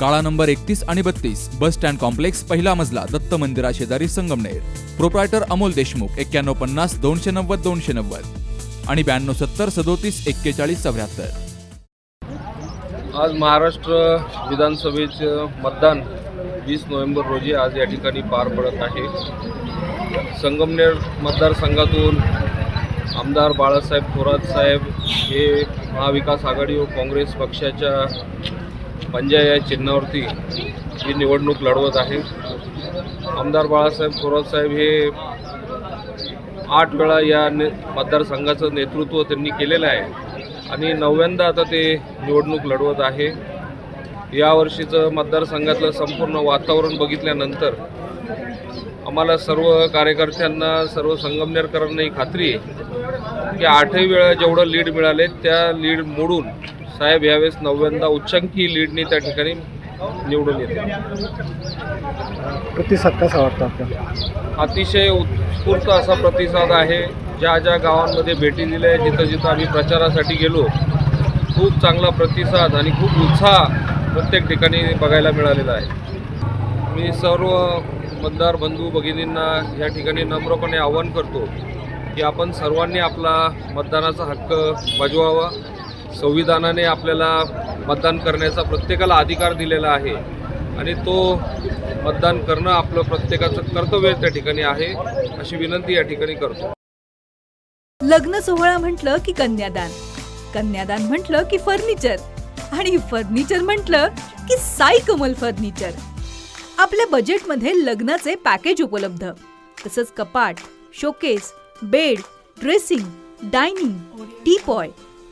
काळा नंबर एकतीस आणि बत्तीस बस स्टँड कॉम्प्लेक्स पहिला मजला दत्त मंदिरा शेजारी संगमनेर. प्रोप्रायटर अमोल देशमुख एक्क्याण्णव पन्नास दोनशे नव्वद दोनशे नव्वद. आणि ब्याण्णव सत्तर सदोतीस एक्केचाळीस चौऱ्याहत्तर. आज महाराष्ट्र विधानसभेचं मतदान वीस नोव्हेंबर रोजी आज या ठिकाणी पार पडत आहे. संगमनेर मतदारसंघातून आमदार बाळासाहेब थोरात साहेब हे महाविकास आघाडी व काँग्रेस पक्षाच्या पंजा या चिन्हावरती ही निवडणूक लढवत आहे. आमदार बाळासाहेब थोरातसाहेब हे आठ वेळा या ने मतदारसंघाचं नेतृत्व त्यांनी केलेलं आहे. आणि नव्यांदा आता ते निवडणूक लढवत आहे. यावर्षीचं मतदारसंघातलं संपूर्ण वातावरण बघितल्यानंतर आम्हाला सर्व कार्यकर्त्यांना सर्व संगमनेरकरांना ही खात्री आहे की आठही वेळा जेवढं लीड मिळाले त्या लीड मोडून साहेब यावेळेस नवव्यांदा उच्चांकी लीडनी त्या ठिकाणी निवडून येते प्रतिसाद कसा वाटतो आपल्याला? अतिशय उत्स्फूर्त असा प्रतिसाद आहे. ज्या ज्या गावांमध्ये भेटी दिल्या आहे जिथं जिथं आम्ही प्रचारासाठी गेलो खूप चांगला प्रतिसाद आणि खूप उत्साह प्रत्येक ठिकाणी बघायला मिळालेला आहे. मी सर्व मतदार बंधू भगिनींना या ठिकाणी नम्रपणे आवाहन करतो की आपण सर्वांनी आपला मतदानाचा हक्क बजवावा. संविधानाने आपल्याला मतदान करण्याचा प्रत्येकाला अधिकार दिलेला आहे. आणि तो मतदान करणं आपलं प्रत्येकाचं कर्तव्य त्या ठिकाणी आहे. अशी विनंती या ठिकाणी करतो. लग्न सोहळा म्हटलं की कन्यादान. कन्यादान म्हटलं की फर्निचर. आणि फर्निचर म्हटलं की साई कमल फर्निचर. आपल्या बजेटमध्ये लग्नाचे पॅकेज उपलब्ध. तसंच कपाट showcase bed dressing dining teapoy